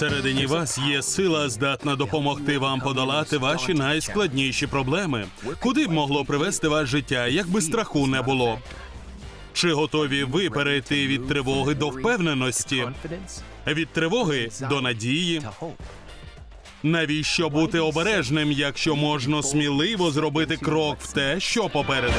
Всередині вас є сила, здатна допомогти вам подолати ваші найскладніші проблеми. Куди б могло привести вас життя, якби страху не було? Чи готові ви перейти від тривоги до впевненості, від тривоги до надії? Навіщо бути обережним, якщо можна сміливо зробити крок в те, що попереду?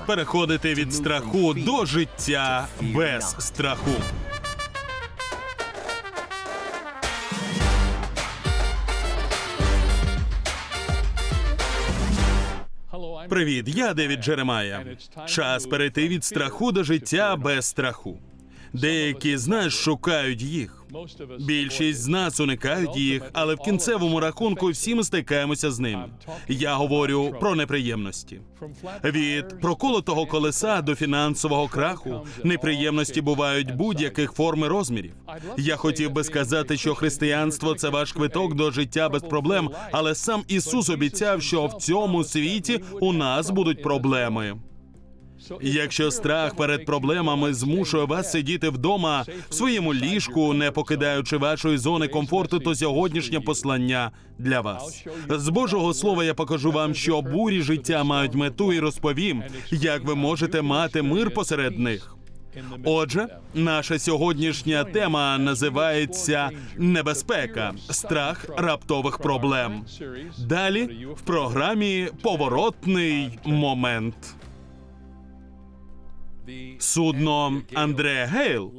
Переходити від страху до життя без страху. Привіт, я Девід Джеремая. Час перейти від страху до життя без страху. Деякі з нас шукають їх. Більшість з нас уникають їх, але в кінцевому рахунку всі ми стикаємося з ними. Я говорю про неприємності. Від проколотого колеса до фінансового краху неприємності бувають будь-яких форм і розмірів. Я хотів би сказати, що християнство це ваш квиток до життя без проблем, але сам Ісус обіцяв, що в цьому світі у нас будуть проблеми. Якщо страх перед проблемами змушує вас сидіти вдома в своєму ліжку, не покидаючи вашої зони комфорту, то сьогоднішнє послання для вас. З Божого слова я покажу вам, що бурі життя мають мету і розповім, як ви можете мати мир посеред них. Отже, наша сьогоднішня тема називається небезпека, страх раптових проблем. Далі в програмі поворотний момент. Судно Андре Гейл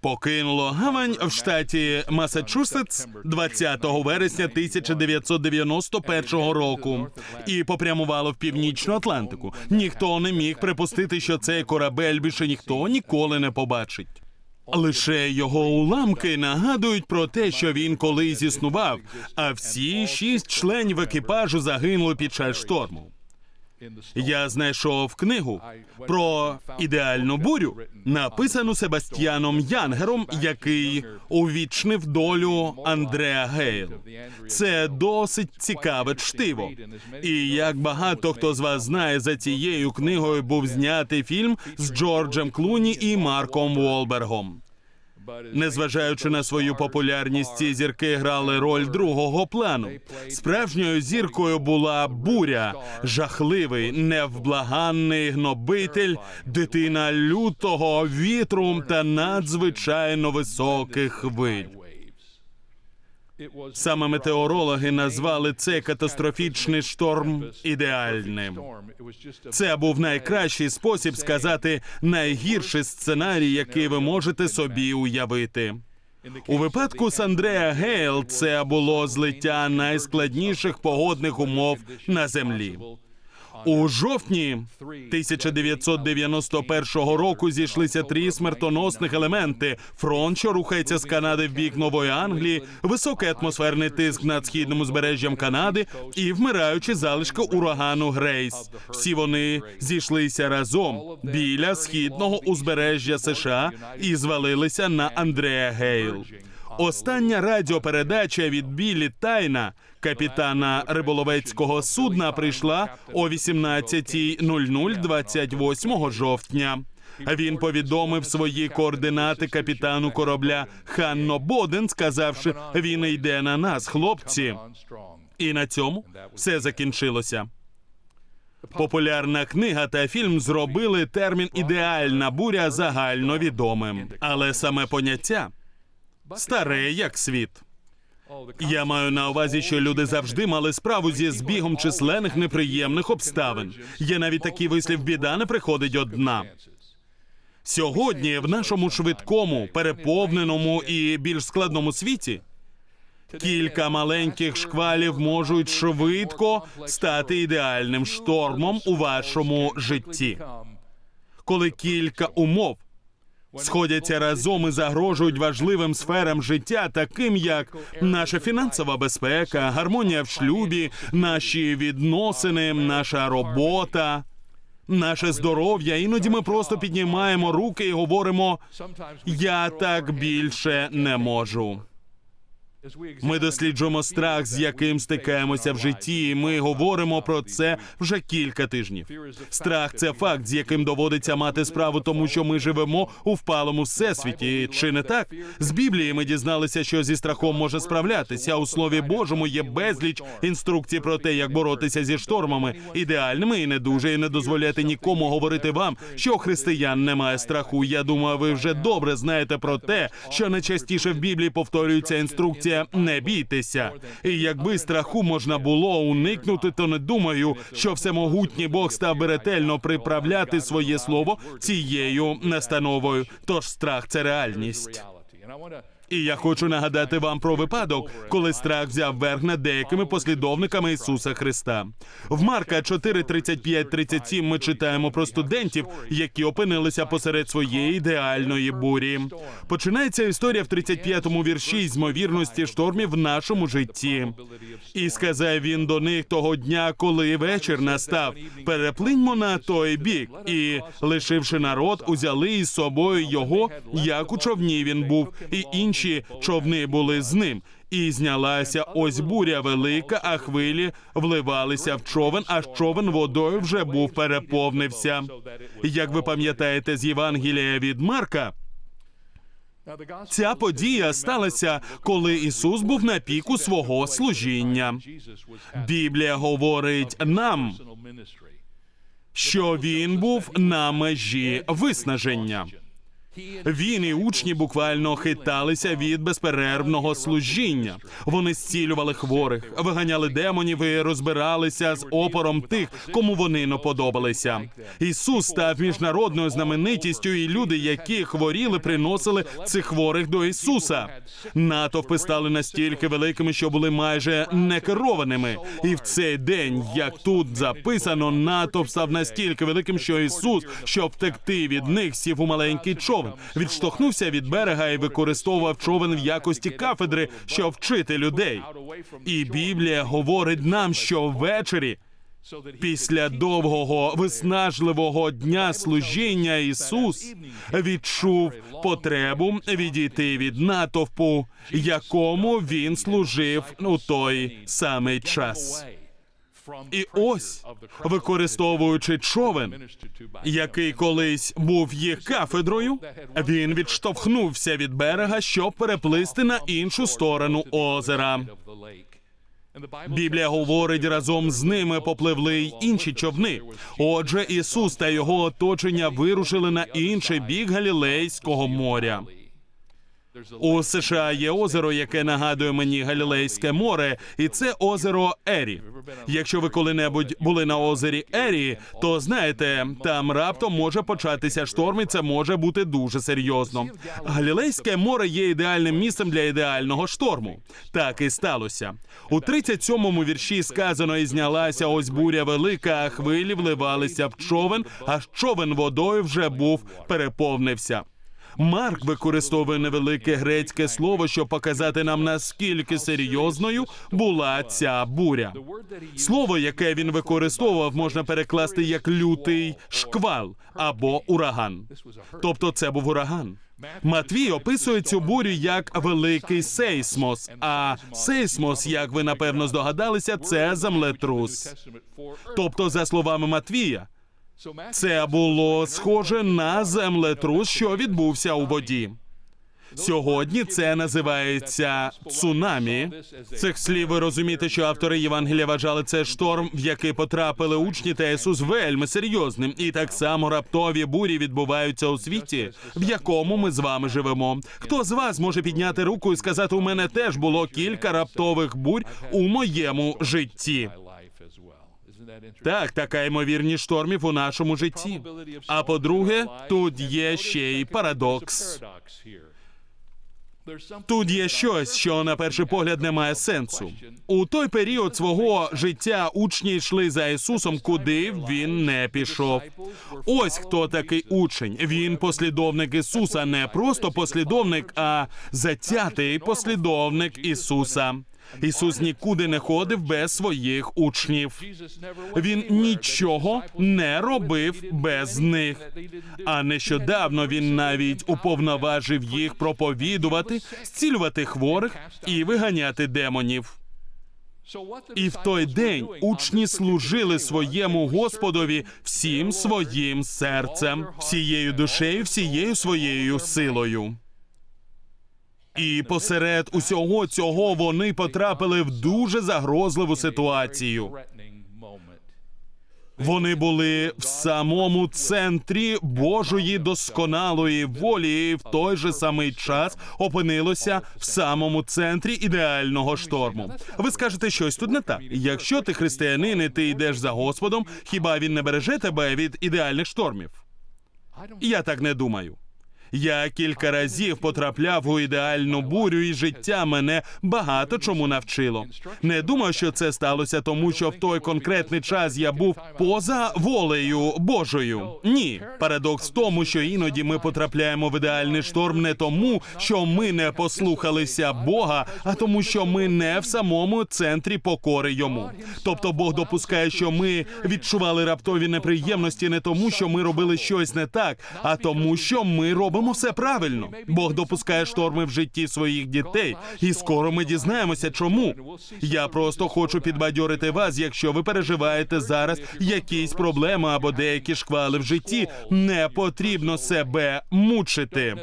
покинуло гавань в штаті Масачусетс 20 вересня 1991 року і попрямувало в північну Атлантику. Ніхто не міг припустити, що цей корабель більше ніхто ніколи не побачить. Лише його уламки нагадують про те, що він колись існував, а всі шість членів екіпажу загинули під час шторму. Я знайшов книгу про ідеальну бурю, написану Себастьяном Янгером, який увічнив долю Андреа Гейл. Це досить цікаве чтиво. І як багато хто з вас знає, за цією книгою був знятий фільм з Джорджем Клуні і Марком Волбергом. Незважаючи на свою популярність, ці зірки грали роль другого плану. Справжньою зіркою була буря, жахливий, невблаганний гнобитель, дитина лютого вітру та надзвичайно високих хвиль. Саме метеорологи назвали цей катастрофічний шторм ідеальним. Це був найкращий спосіб сказати найгірший сценарій, який ви можете собі уявити. У випадку з Андреа Гейл це було злиття найскладніших погодних умов на землі. У жовтні 1991 року зійшлися три смертоносних елементи: фронт, що рухається з Канади в бік Нової Англії, високий атмосферний тиск над східним узбережжям Канади і вмираючі залишки урагану Грейс. Всі вони зійшлися разом біля східного узбережжя США і звалилися на Андреа Гейл. Остання радіопередача від Білі Тайна, капітана риболовецького судна, прийшла о 18.00 28 жовтня. Він повідомив свої координати капітану корабля Ханно Боден, сказавши, він йде на нас, хлопці. І на цьому все закінчилося. Популярна книга та фільм зробили термін ідеальна буря загальновідомим, але саме поняття старе як світ. Я маю на увазі, що люди завжди мали справу зі збігом численних неприємних обставин. Є навіть такий вислів біда не приходить одна. Сьогодні, в нашому швидкому, переповненому і більш складному світі, кілька маленьких шквалів можуть швидко стати ідеальним штормом у вашому житті. Коли кілька умов сходяться разом і загрожують важливим сферам життя, таким як наша фінансова безпека, гармонія в шлюбі, наші відносини, наша робота. Наше здоров'я, іноді ми просто піднімаємо руки і говоримо: я так більше не можу. Ми досліджуємо страх, з яким стикаємося в житті. і Ми говоримо про це вже кілька тижнів. Страх це факт, з яким доводиться мати справу, тому що ми живемо у впалому всесвіті. Чи не так? З Біблії ми дізналися, що зі страхом може справлятися. У слові Божому є безліч інструкцій про те, як боротися зі штормами, ідеальними і не дуже, і не дозволяти нікому говорити вам, що християн немає страху. Я думаю, ви вже добре знаєте про те, що найчастіше в Біблії повторюється інструкція не бійтеся. І якби страху можна було уникнути, то не думаю, що всемогутній Бог став би ретельно приправляти своє слово цією настановою. Тож страх це реальність. І я хочу нагадати вам про випадок, коли страх взяв верх над деякими послідовниками Ісуса Христа. В Марка 4, 35, 37 ми читаємо про студентів, які опинилися посеред своєї ідеальної бурі. Починається історія в 35-му вірші з ймовірності штормів в нашому житті. І сказав він до них того дня, коли вечір настав: переплиньмо на той бік, і, лишивши народ, узяли із собою його, як у човні він був, і інші човни були з ним. І знялася ось буря велика, а хвилі вливалися в човен, аж човен водою вже був переповнився. Як ви пам'ятаєте з Євангелія від Марка, ця подія сталася, коли Ісус був на піку свого служіння. Біблія говорить нам, що він був на межі виснаження. Він і учні буквально хиталися від безперервного служіння. Вони зцілювали хворих, виганяли демонів і розбиралися з опором тих, кому вони не подобалися. Ісус став міжнародною знаменитістю, і люди, які хворіли, приносили цих хворих до Ісуса. Натовпи стали настільки великими, що були майже некерованими. І в цей день, як тут записано, натовп став настільки великим, що Ісус, щоб втекти від них, сів у маленький човен, відштовхнувся від берега і використовував човен в якості кафедри, щоб вчити людей. І Біблія говорить нам, що ввечері. Після довгого виснажливого дня служіння Ісус відчув потребу відійти від натовпу, якому він служив у той самий час. І ось, використовуючи човен, який колись був їх кафедрою, він відштовхнувся від берега, щоб переплисти на іншу сторону озера. Біблія говорить, разом з ними попливли й інші човни. Отже, Ісус та його оточення вирушили на інший бік Галілейського моря. У США є озеро, яке нагадує мені Галілейське море, і це озеро Ері. Якщо ви коли-небудь були на озері Ері, то знаєте, там раптом може початися шторм, і це може бути дуже серйозно. Галілейське море є ідеальним місцем для ідеального шторму. Так і сталося. У 37-му вірші сказано, і знялася ось буря велика, а хвилі вливалися в човен, аж човен водою вже був переповнився. Марк використовує невелике грецьке слово, щоб показати нам наскільки серйозною була ця буря. Слово, яке він використовував, можна перекласти як лютий шквал або ураган. Тобто, це був ураган. Матвій описує цю бурю як великий сейсмос. А сейсмос, як ви напевно здогадалися, це землетрус. Тобто, за словами Матвія, це було схоже на землетрус, що відбувся у воді. Сьогодні це називається цунамі. Цих слів ви розумієте, що автори Євангелія вважали це шторм, в який потрапили учні та Ісус вельми серйозним. І так само раптові бурі відбуваються у світі, в якому ми з вами живемо. Хто з вас може підняти руку і сказати, у мене теж було кілька раптових бурь у моєму житті? Так, така ймовірність штормів у нашому житті. А по-друге, тут є ще й парадокс. Тут є щось, що на перший погляд не має сенсу. У той період свого життя учні йшли за Ісусом, куди б він не пішов. Ось хто такий учень. Він послідовник Ісуса, не просто послідовник, а затятий послідовник Ісуса. Ісус нікуди не ходив без своїх учнів. Він нічого не робив без них. А нещодавно він навіть уповноважив їх проповідувати, зцілювати хворих і виганяти демонів. І в той день учні служили своєму Господові всім своїм серцем, всією душею, всією своєю силою. І посеред усього цього вони потрапили в дуже загрозливу ситуацію. Вони були в самому центрі Божої досконалої волі, і в той же самий час опинилося в самому центрі ідеального шторму. Ви скажете, щось тут не так. Якщо ти християнин і ти йдеш за Господом, хіба він не береже тебе від ідеальних штормів? Я так не думаю. Я кілька разів потрапляв у ідеальну бурю, і життя мене багато чому навчило. Не думаю, що це сталося тому, що в той конкретний час я був поза волею Божою. Ні, парадокс в тому, що іноді ми потрапляємо в ідеальний шторм не тому, що ми не послухалися Бога, а тому, що ми не в самому центрі покори йому. Тобто Бог допускає, що ми відчували раптові неприємності не тому, що ми робили щось не так, а тому, що ми робимо все правильно. Бог допускає шторми в житті своїх дітей, і скоро ми дізнаємося, чому. Я просто хочу підбадьорити вас, якщо ви переживаєте зараз якісь проблеми або деякі шквали в житті. Не потрібно себе мучити.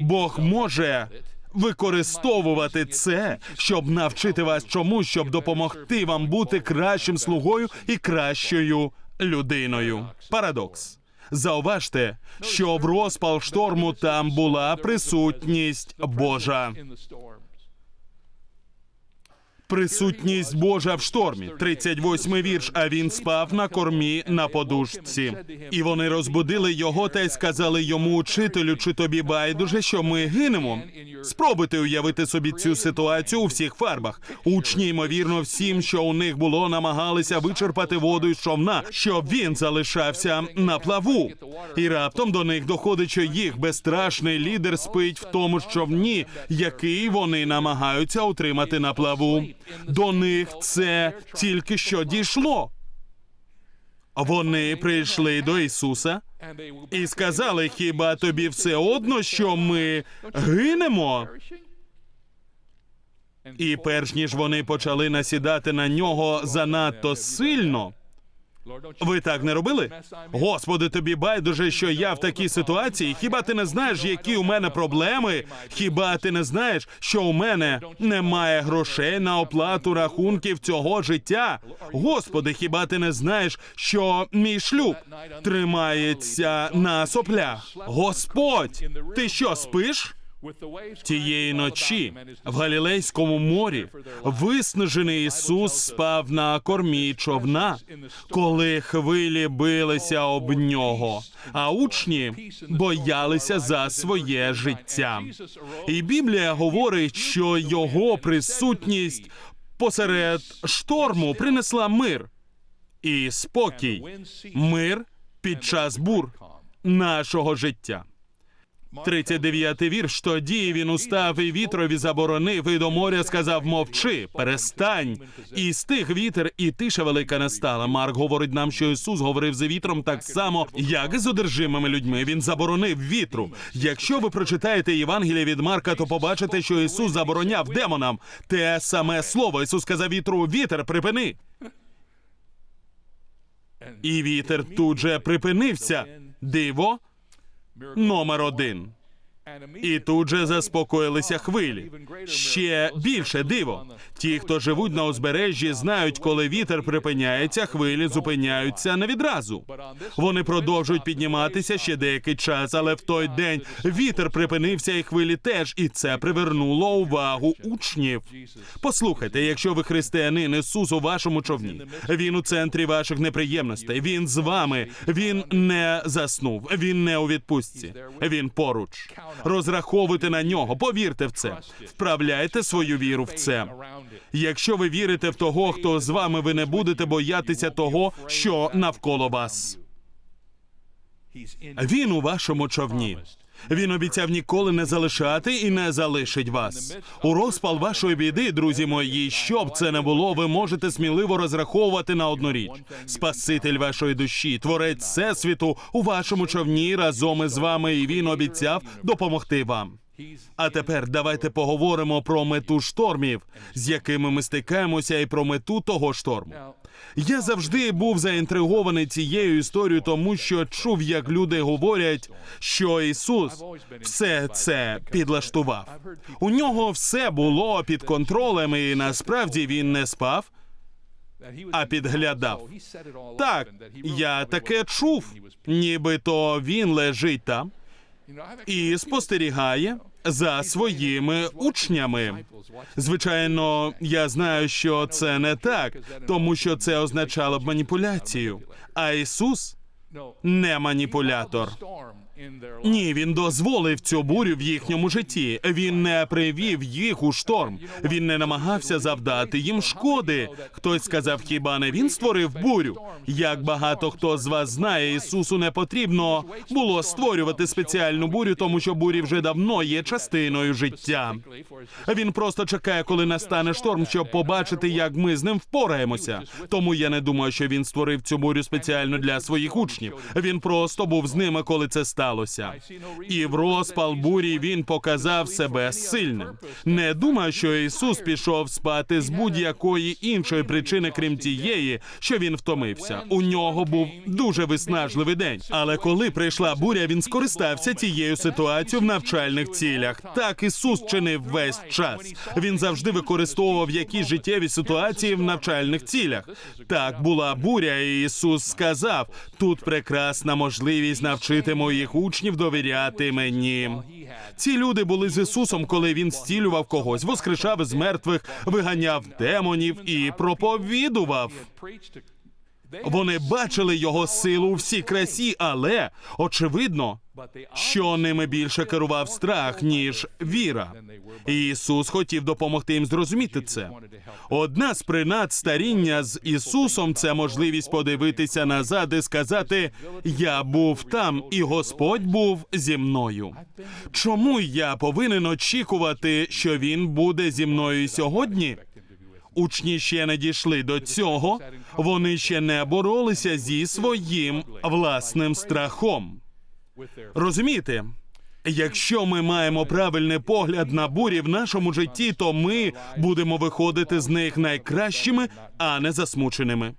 Бог може. Використовувати це, щоб навчити вас чому, щоб допомогти вам бути кращим слугою і кращою людиною. Парадокс. Зауважте, що в розпал шторму там була присутність Божа. Присутність Божа в штормі. 38-й вірш. А він спав на кормі на подушці. І вони розбудили його та й сказали йому, учителю, чи тобі байдуже, що ми гинемо? Спробуйте уявити собі цю ситуацію у всіх фарбах. Учні, ймовірно, всім, що у них було, намагалися вичерпати воду із човна, щоб він залишався на плаву. І раптом до них доходить, що їх безстрашний лідер спить в тому човні, який вони намагаються утримати на плаву. До них це тільки що дійшло. Вони прийшли до Ісуса і сказали: хіба тобі все одно, що ми гинемо? І перш ніж вони почали насідати на нього занадто сильно. Ви так не робили? Господи, тобі байдуже, що я в такій ситуації. Хіба ти не знаєш, які у мене проблеми? Хіба ти не знаєш, що у мене немає грошей на оплату рахунків цього життя? Господи, хіба ти не знаєш, що мій шлюб тримається на соплях? Господь, ти що спиш? Тієї ночі в Галілейському морі виснажений Ісус спав на кормі човна, коли хвилі билися об нього, а учні боялися за своє життя. І Біблія говорить, що його присутність посеред шторму принесла мир і спокій, мир під час бур нашого життя. 39-й вірш. Тоді він устав і вітрові заборонив, і до моря сказав: мовчи, перестань. І стих вітер, і тиша велика настала. Марк говорить нам, що Ісус говорив з вітром так само, як і з одержимими людьми. Він заборонив вітру. Якщо ви прочитаєте Євангеліє від Марка, то побачите, що Ісус забороняв демонам. Те саме слово. Ісус сказав вітру: вітер, припини. І вітер тут же припинився. Диво номер один. І тут же заспокоїлися хвилі. Ще більше диво. Ті, хто живуть на узбережжі, знають, коли вітер припиняється, хвилі зупиняються не відразу. Вони продовжують підніматися ще деякий час, але в той день вітер припинився, і хвилі теж, і це привернуло увагу учнів. Послухайте, якщо ви християнин, Ісус у вашому човні, він у центрі ваших неприємностей. Він з вами, він не заснув, він не у відпустці. Він поруч. Розраховуйте на нього, повірте в це. Вправляйте свою віру в це. Якщо ви вірите в того, хто з вами, ви не будете боятися того, що навколо вас. Він у вашому човні. Він обіцяв ніколи не залишати і не залишить вас. У розпал вашої біди, друзі мої, що б це не було, ви можете сміливо розраховувати на одну річ: Спаситель вашої душі, творець всесвіту у вашому човні разом із вами, і він обіцяв допомогти вам. А тепер давайте поговоримо про мету штормів, з якими ми стикаємося, і про мету того шторму. Я завжди був заінтригований цією історією, тому що чув, як люди говорять, що Ісус все це підлаштував. У нього все було під контролем, і насправді він не спав. а підглядав. Так, я таке чув, нібито він лежить там і спостерігає за своїми учнями. Звичайно, я знаю, що це не так, тому що це означало б маніпуляцію. А Ісус не маніпулятор. Ні, він дозволив цю бурю в їхньому житті. Він не привів їх у шторм. Він не намагався завдати їм шкоди. Хтось сказав, хіба не він створив бурю? Як багато хто з вас знає, Ісусу не потрібно було створювати спеціальну бурю, тому що бурі вже давно є частиною життя. Він просто чекає, коли настане шторм, щоб побачити, як ми з ним впораємося. Тому я не думаю, що він створив цю бурю спеціально для своїх учнів. Він просто був з ними, коли це сталося. І в розпал бурі він показав себе сильним. Не думаю, що Ісус пішов спати з будь-якої іншої причини, крім тієї, що він втомився. У нього був дуже виснажливий день. Але коли прийшла буря, він скористався тією ситуацією в навчальних цілях. Так Ісус чинив весь час. Він завжди використовував якісь життєві ситуації в навчальних цілях. Так була буря, і Ісус сказав: тут прекрасна можливість навчити моїх учнів довіряти мені. Ці люди були з Ісусом, коли він зцілював когось, воскрешав із мертвих, виганяв демонів і проповідував. Вони бачили його силу у всій красі, але очевидно, що ними більше керував страх, ніж віра. Ісус хотів допомогти їм зрозуміти це. Одна з принад старіння з Ісусом це можливість подивитися назад і сказати: Я був там, і Господь був зі мною. Чому я повинен очікувати, що Він буде зі мною сьогодні? Учні ще не дійшли до цього, вони ще не боролися зі своїм власним страхом. Розумієте? Якщо ми маємо правильний погляд на бурі в нашому житті, то ми будемо виходити з них найкращими, а не засмученими.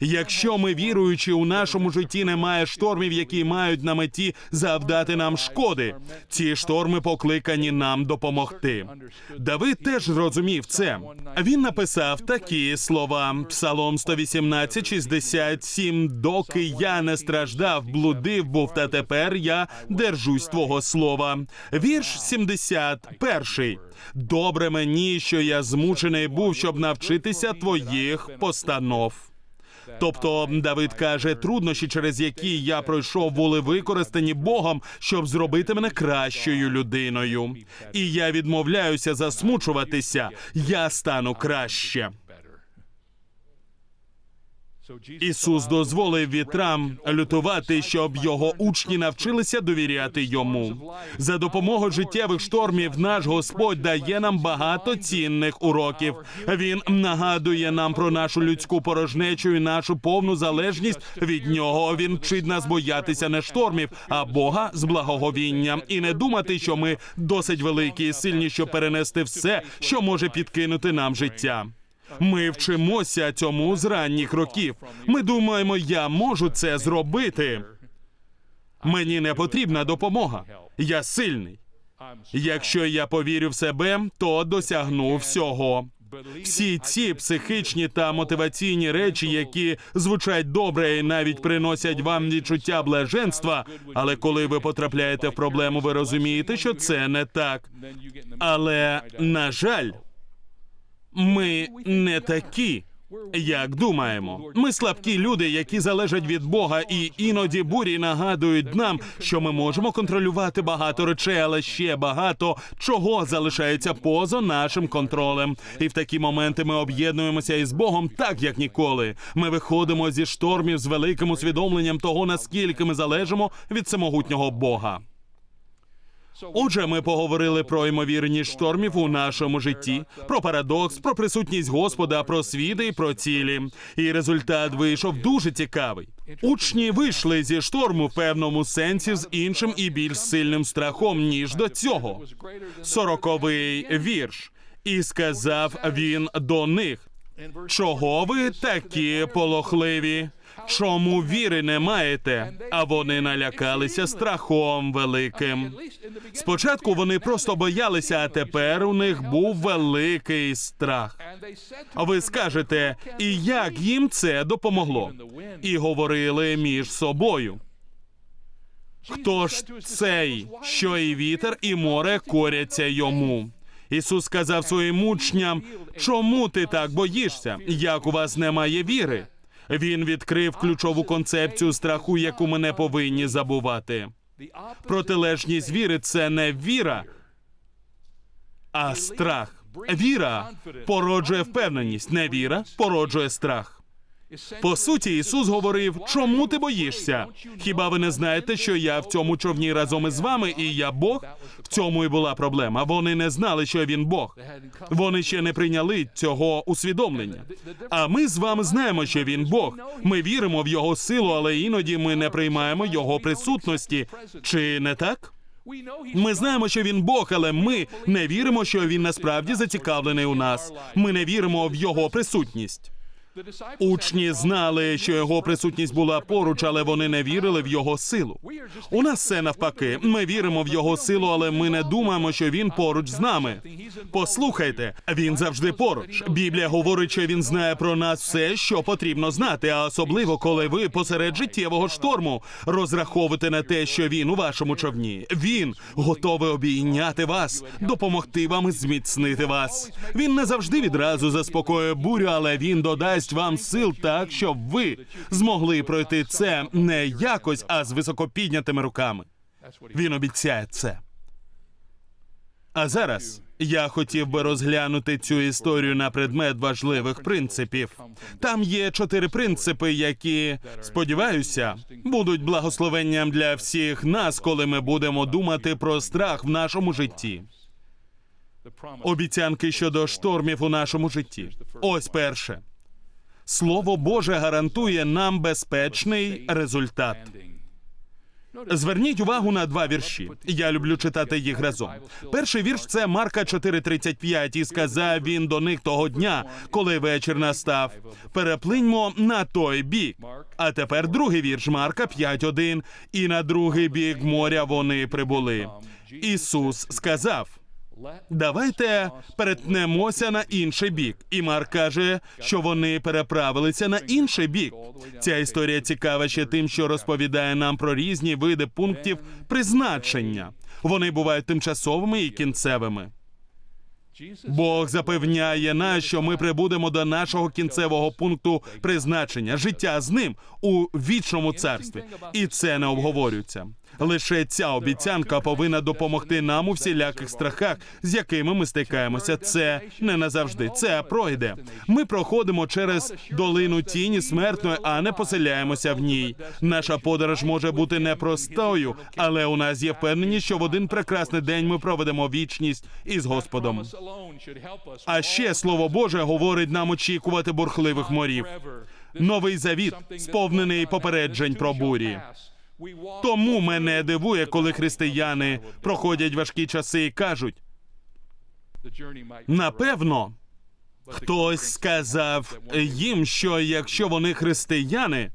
Якщо ми віруючи у нашому житті немає штормів, які мають на меті завдати нам шкоди, ці шторми покликані нам допомогти. Давид теж зрозумів це. Він написав такі слова: Псалом 118, 67, доки я не страждав, блудив був, та тепер я держусь твого слова. Вірш 71. Добре мені, що я змучений був, щоб навчитися твоїх постанов. Тобто Давид каже, труднощі, через які я пройшов, були використані Богом, щоб зробити мене кращою людиною. І я відмовляюся засмучуватися. Я стану краще. Ісус дозволив вітрам лютувати, щоб його учні навчилися довіряти йому. За допомогою життєвих штормів наш Господь дає нам багато цінних уроків. Він нагадує нам про нашу людську порожнечу і нашу повну залежність від нього. Він вчить нас боятися не штормів, а Бога з благоговінням, і не думати, що ми досить великі і сильні, щоб перенести все, що може підкинути нам життя. Ми вчимося цьому з ранніх років. Ми думаємо, я можу це зробити. Мені не потрібна допомога. Я сильний. Якщо я повірю в себе, то досягну всього. Всі ці психічні та мотиваційні речі, які звучать добре і навіть приносять вам відчуття блаженства. Але коли ви потрапляєте в проблему, ви розумієте, що це не так. Але на жаль, ми не такі. Як думаємо, ми слабкі люди, які залежать від Бога, і іноді бурі нагадують нам, що ми можемо контролювати багато речей, але ще багато чого залишається поза нашим контролем. І в такі моменти ми об'єднуємося із Богом так, як ніколи. Ми виходимо зі штормів з великим усвідомленням того, наскільки ми залежимо від самогутнього Бога. Отже, ми поговорили про ймовірність штормів у нашому житті, про парадокс, про присутність Господа, про світи і про цілі. І результат вийшов дуже цікавий. Учні вийшли зі шторму в певному сенсі з іншим і більш сильним страхом ніж до цього. Сороковий вірш. І сказав він до них: Чого ви такі полохливі? Чому віри не маєте? А вони налякалися страхом великим. Спочатку вони просто боялися, а тепер у них був великий страх. А ви скажете, і як їм це допомогло? І говорили між собою. Хто ж цей, що і вітер, і море коряться йому? Ісус сказав своїм учням: чому ти так боїшся? Як у вас немає віри? Він відкрив ключову концепцію страху, яку ми не повинні забувати. Протилежність віри це не віра, а страх. Віра породжує впевненість, не віра породжує страх. По суті, Ісус говорив: чому ти боїшся? Хіба ви не знаєте, що я в цьому човні разом із вами, і я Бог? В цьому і була проблема. Вони не знали, що він Бог. Вони ще не прийняли цього усвідомлення. А ми з вами знаємо, що він Бог. Ми віримо в його силу, але іноді ми не приймаємо його присутності. Чи не так? Ми знаємо, що він Бог, але ми не віримо, що він насправді зацікавлений у нас. Ми не віримо в його присутність. Учні знали, що його присутність була поруч, але вони не вірили в його силу. У нас все навпаки. Ми віримо в його силу, але ми не думаємо, що він поруч з нами. Послухайте, він завжди поруч. Біблія говорить, що він знає про нас все, що потрібно знати, а особливо коли ви посеред життєвого шторму розраховуєте на те, що він у вашому човні. Він готовий обійняти вас, допомогти вам зміцнити вас. Він не завжди відразу заспокоює бурю, але він додасть вам сил так, щоб ви змогли пройти це не якось, а з високо піднятими руками. Він обіцяє це. А зараз я хотів би розглянути цю історію на предмет важливих принципів. Там є чотири принципи, які, сподіваюся, будуть благословенням для всіх нас, коли ми будемо думати про страх в нашому житті. Обіцянки щодо штормів у нашому житті. Ось перше. Слово Боже гарантує нам безпечний результат. Зверніть увагу на два вірші. Я люблю читати їх разом. Перший вірш це Марка 4.35, і сказав він до них того дня, коли вечір настав. Переплиньмо на той бік. А тепер другий вірш Марка 5.1. І на другий бік моря вони прибули. Ісус сказав. Давайте перетнемося на інший бік. І Марк каже, що вони переправилися на інший бік. Ця історія цікава ще тим, що розповідає нам про різні види пунктів призначення. Вони бувають тимчасовими і кінцевими. Бог запевняє нас, що ми прибудемо до нашого кінцевого пункту призначення життя з ним у вічному царстві, і це не обговорюється. Лише ця обіцянка повинна допомогти нам у всіляких страхах, з якими ми стикаємося. Це не назавжди. Це пройде. Ми проходимо через долину тіні смертної, а не поселяємося в ній. Наша подорож може бути непростою, але у нас є впевненість, що в один прекрасний день ми проведемо вічність із Господом. А ще слово Боже говорить нам очікувати бурхливих морів. Новий завіт сповнений попереджень про бурі. Тому мене дивує, коли християни проходять важкі часи і кажуть: напевно, хтось сказав їм, що якщо вони християни,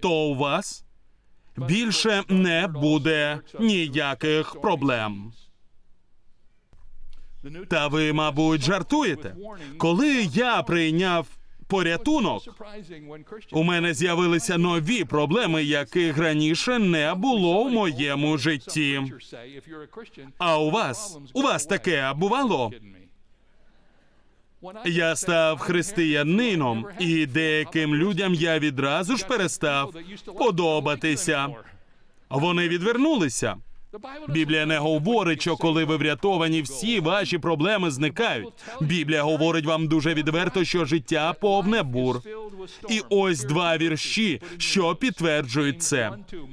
то у вас більше не буде ніяких проблем. Та ви, мабуть, жартуєте. Коли я прийняв порятунок, у мене з'явилися нові проблеми, яких раніше не було у моєму житті. А у вас у вас таке бувало? Я став християнином, і деяким людям я відразу ж перестав подобатися. Вони відвернулися. Біблія не говорить, що коли ви врятовані, всі ваші проблеми зникають. Біблія говорить вам дуже відверто, що життя повне бур. І ось два вірші, що підтверджують це.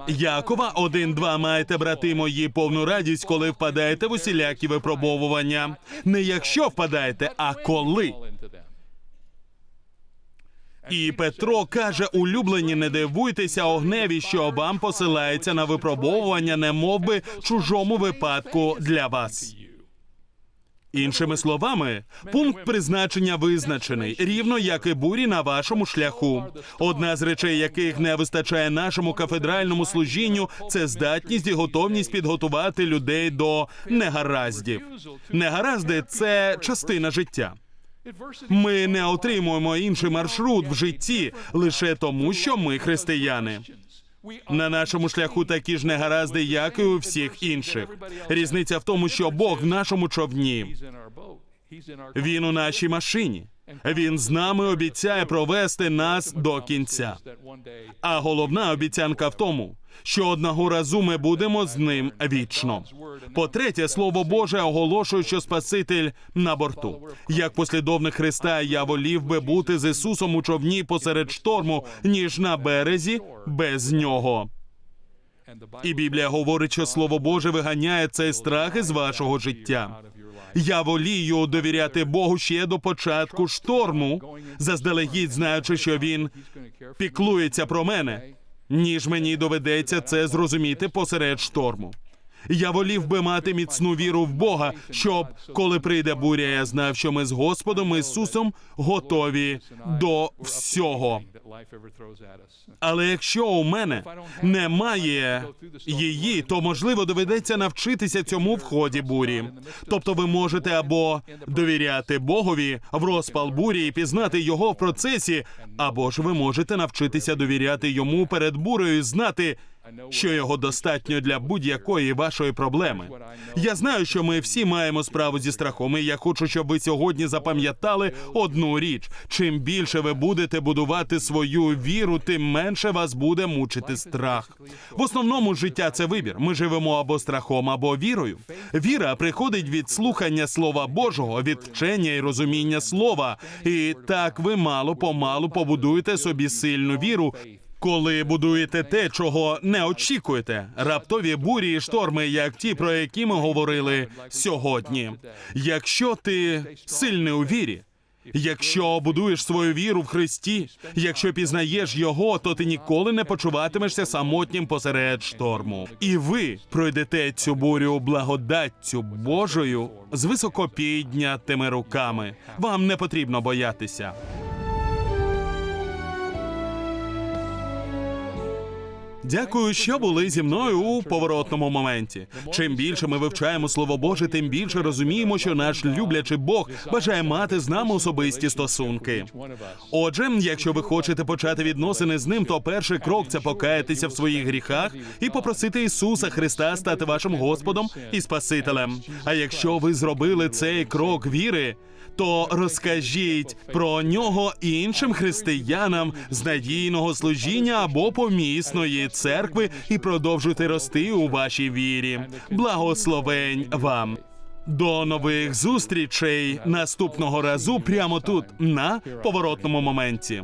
Якова 1.2 маєте, брати мої, повну радість, коли впадаєте в усілякі випробовування. Не якщо впадаєте, а коли. І Петро каже: улюблені, не дивуйтеся огневі, що вам посилається на випробовування, не би чужому випадку для вас. Іншими словами, пункт призначення визначений, рівно як і бурі на вашому шляху. Одна з речей, яких не вистачає нашому кафедральному служінню, це здатність і готовність підготувати людей до негараздів. Негаразди це частина життя. Ми не отримуємо інший маршрут в житті лише тому, що ми християни. На нашому шляху такі ж негаразди, як і у всіх інших. Різниця в тому, що Бог в нашому човні, він у нашій машині. Він з нами обіцяє провести нас до кінця. А головна обіцянка в тому, що одного разу ми будемо з ним вічно. По-третє, слово Боже оголошує, що Спаситель на борту. Як послідовник Христа, я волів би бути з Ісусом у човні посеред шторму, ніж на березі без нього. І Біблія говорить, що Слово Боже виганяє цей страх із вашого життя. Я волію довіряти Богу ще до початку шторму, заздалегідь знаючи, що він піклується про мене, ніж мені доведеться це зрозуміти посеред шторму. Я волів би мати міцну віру в Бога, щоб, коли прийде буря, я знав, що ми з Господом Ісусом готові до всього. Але якщо у мене немає її, то можливо доведеться навчитися цьому в ході бурі. Тобто, ви можете або довіряти Богові в розпал бурі і пізнати його в процесі, або ж ви можете навчитися довіряти йому перед бурею і знати. Що його достатньо для будь-якої вашої проблеми. Я знаю, що ми всі маємо справу зі страхом. і Я хочу, щоб ви сьогодні запам'ятали одну річ: чим більше ви будете будувати свою віру, тим менше вас буде мучити страх. В основному життя це вибір. Ми живемо або страхом, або вірою. Віра приходить від слухання слова Божого, від вчення і розуміння слова. І так ви мало помалу побудуєте собі сильну віру. Коли будуєте те, чого не очікуєте, раптові бурі і шторми, як ті, про які ми говорили сьогодні. Якщо ти сильний у вірі, якщо будуєш свою віру в Христі, якщо пізнаєш його, то ти ніколи не почуватимешся самотнім посеред шторму. І ви пройдете цю бурю благодаттю Божою з високо піднятими руками. Вам не потрібно боятися. Дякую, що були зі мною у поворотному моменті. Чим більше ми вивчаємо слово Боже, тим більше розуміємо, що наш люблячий Бог бажає мати з нами особисті стосунки. Отже, якщо ви хочете почати відносини з ним, то перший крок це покаятися в своїх гріхах і попросити Ісуса Христа стати вашим Господом і Спасителем. А якщо ви зробили цей крок віри, то розкажіть про нього іншим християнам з надійного служіння або помісної церкви і продовжуйте рости у вашій вірі. Благословень вам. До нових зустрічей наступного разу прямо тут на поворотному моменті.